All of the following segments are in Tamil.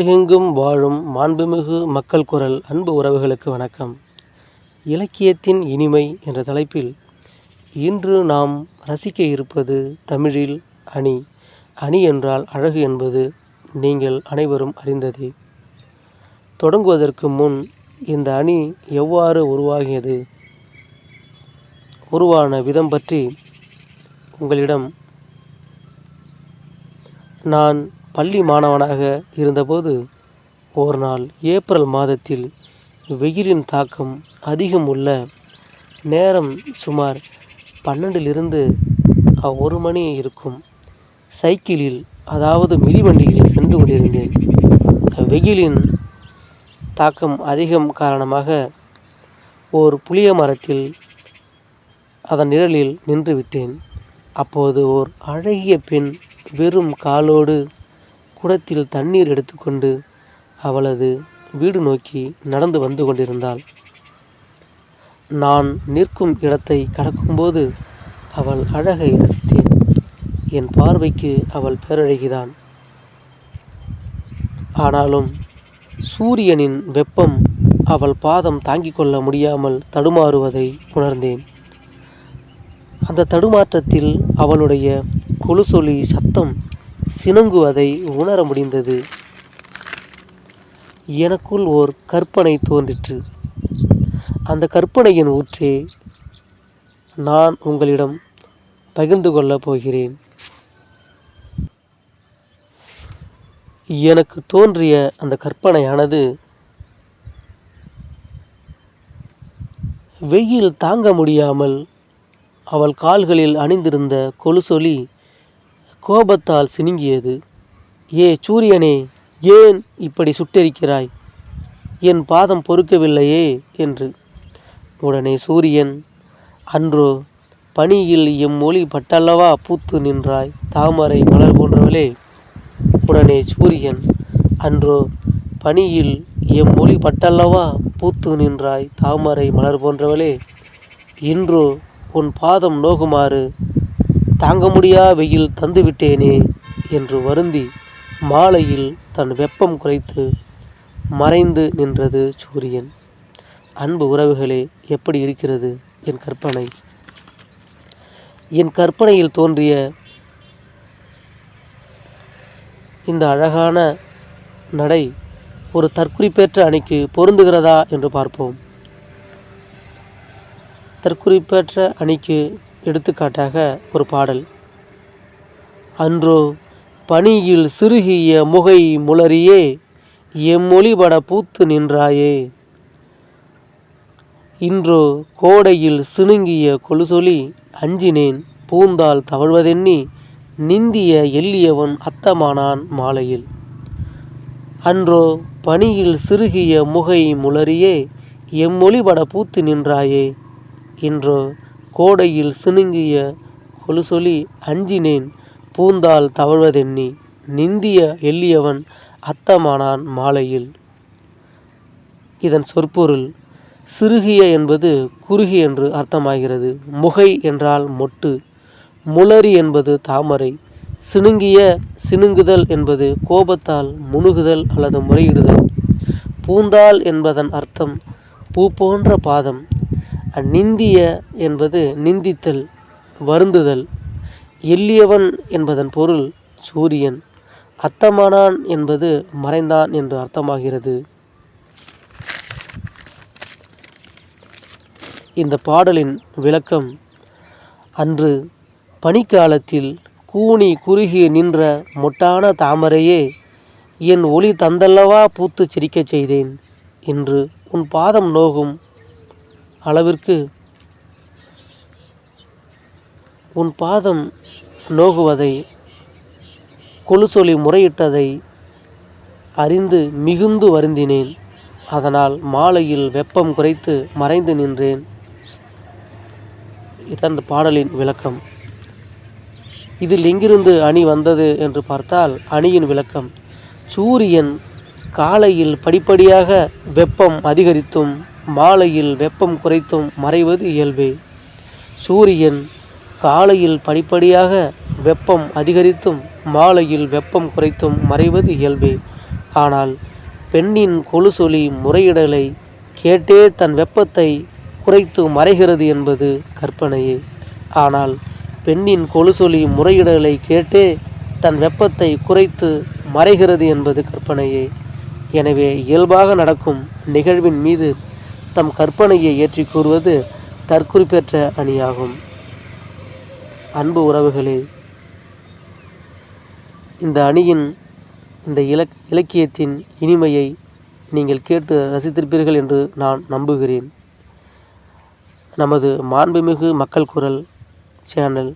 உலகெங்கும் வாழும் மாண்புமிகு மக்கள் குரல் அன்பு உறவுகளுக்கு வணக்கம். இலக்கியத்தின் இனிமை என்ற தலைப்பில் இன்று நாம் ரசிக்க இருப்பது தமிழில் அணி. அணி என்றால் அழகு என்பது நீங்கள் அனைவரும் அறிந்ததே. தொடங்குவதற்கு முன் இந்த அணி எவ்வாறு உருவாகியது? உருவான விதம் பற்றி உங்களிடம் நான் பள்ளி மாணவனாக இருந்தபோது ஒரு நாள் ஏப்ரல் மாதத்தில் வெயிலின் தாக்கம் அதிகம் உள்ள நேரம் சுமார் பன்னெண்டிலிருந்து ஒரு மணி இருக்கும். சைக்கிளில் அதாவது மிதிவண்டியில் சென்று கொண்டிருந்தேன். வெயிலின் தாக்கம் அதிகம் காரணமாக ஒரு புளிய மரத்தில் அதன் நிழலில் நின்றுவிட்டேன். அப்போது ஓர் அழகிய பெண் வெறும் காலோடு குடத்தில் தண்ணீர் எடுத்துக்கொண்டு அவளது வீடு நோக்கி நடந்து வந்து கொண்டிருந்தாள். நான் நிற்கும் இடத்தை கடக்கும்போது அவள் அழகை ரசித்தேன். என் பார்வைக்கு அவள் பேரழகிதான். ஆனாலும் சூரியனின் வெப்பம் அவள் பாதம் தாங்கிக் கொள்ள முடியாமல் தடுமாறுவதை உணர்ந்தேன். அந்த தடுமாற்றத்தில் அவளுடைய கொலுசொலி சத்தம் சினுங்குவதை உணர முடிந்தது. எனக்குள் ஓர் கற்பனை தோன்றிற்று. அந்த கற்பனையின் ஊற்றே நான் உங்களிடம் பகிர்ந்து கொள்ளப் போகிறேன். எனக்கு தோன்றிய அந்த கற்பனையானது வெயில் தாங்க முடியாமல் அவள் கால்களில் அணிந்திருந்த கொலுசொலி கோபத்தால் சினுங்கியது. ஏ சூரியனே ஏன் இப்படி சுட்டெரிக்கிறாய்? என் பாதம் பொறுக்கவில்லையே என்று. உடனே சூரியன் அன்றோ பனியில் எம் மொழி பட்டல்லவா பூத்து நின்றாய் தாமரை மலர் போன்றவளே. உடனே சூரியன் அன்றோ பனியில் எம் மொழி பட்டல்லவா பூத்து நின்றாய் தாமரை மலர் போன்றவளே. இன்றோ உன் பாதம் நோகுமாறு தாங்க முடியா வெயில் தந்துவிட்டேனே என்று வருந்தி மாலையில் தன் வெப்பம் குறைத்து மறைந்து நின்றது சூரியன். அன்பு உறவுகளே எப்படி இருக்கிறது என் கற்பனை? என் கற்பனையில் தோன்றிய இந்த அழகான நடை ஒரு தற்குறிப்பேற்ற அணிக்கு பொருந்துகிறதா என்று பார்ப்போம். தற்குறிப்பேற்ற அணிக்கு எடுத்துக்காட்டாக ஒரு பாடல். அன்றோ பனியில் சிறுகிய முகை முளரியே எம்மொழிபட பூத்து நின்றாயே. இன்றோ கோடையில் சினுங்கிய கொலுசொலி அஞ்சினேன் பூந்தால் தவழ்வதெண்ணி நிந்திய எல்லியவன் அத்தமானான் மாலையில். அன்றோ பனியில் சிறுகிய முகை முளரியே எம்மொழிபட பூத்து நின்றாயே. இன்றோ கோடையில் சினுங்கிய கொலுசொலி அஞ்சினேன் பூந்தால் தவழ்வதெண்ணி நிந்திய எல்லியவன் அத்தமானான் மாலையில். இதன் சொற்பொருள் சிறுகிய என்பது குறுகி என்று அர்த்தமாகிறது முகை என்றால் மொட்டு முளரி என்பது தாமரை சினுங்கிய சிணுங்குதல் என்பது கோபத்தால் முணுகுதல் அல்லது முறையிடுதல். பூந்தால் என்பதன் அர்த்தம் பூ போன்ற பாதம் நிந்திய என்பது நிந்தித்தல் வருந்துதல். எல்லியவன் என்பதன் பொருள் சூரியன். அத்தமானான் என்பது மறைந்தான் என்று அர்த்தமாகிறது. இந்த பாடலின் விளக்கம் அன்று பனிக்காலத்தில் கூனி குறுகி நின்ற மொட்டான தாமரையே என் ஒளி தந்தல்லவா பூத்து சிரிக்கச் செய்தேன். இன்று உன் பாதம் நோகும் அளவிற்கு உன் பாதம் நோகுவதை கொலுசொலி முறையிட்டதை அறிந்து மிகுந்து வருந்தினேன். அதனால் மாலையில் வெப்பம் குறைத்து மறைந்து நின்றேன். இதன் பாடலின் விளக்கம். இதில் எங்கிருந்து அணி வந்தது என்று பார்த்தால் அணியின் விளக்கம். சூரியன் காலையில் படிப்படியாக வெப்பம் அதிகரித்தும் மாலையில் வெப்பம் குறைத்தும் மறைவது இயல்பே. சூரியன் காலையில் படிப்படியாக வெப்பம் அதிகரித்தும் மாலையில் வெப்பம் குறைத்தும் மறைவது இயல்பே. ஆனால் பெண்ணின் கொலுசொலி முறையிடலை கேட்டே தன் வெப்பத்தை குறைத்து மறைகிறது என்பது கற்பனையே. ஆனால் பெண்ணின் கொலுசொலி முறையிடலை கேட்டே தன் வெப்பத்தை குறைத்து மறைகிறது என்பது கற்பனையே. எனவே இயல்பாக நடக்கும் நிகழ்வின் மீது தம் கற்பனையை ஏற்றி கூறுவது தற்குறிப்பேற்ற அணியாகும். அன்பு உறவுகளே இந்த அணியின் இந்த இலக் இலக்கியத்தின் இனிமையை நீங்கள் கேட்டு ரசித்திருப்பீர்கள் என்று நான் நம்புகிறேன். நமது மாண்புமிகு மக்கள் குரல் சேனல்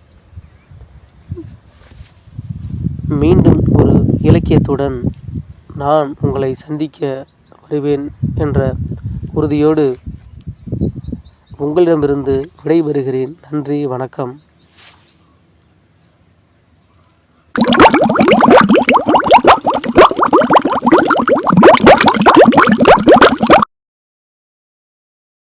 மீண்டும் ஒரு இலக்கியத்துடன் நான் உங்களை சந்திக்க வருவேன் என்ற உறுதியோடு உங்களிடமிருந்து விடைபெறுகிறேன். நன்றி வணக்கம்.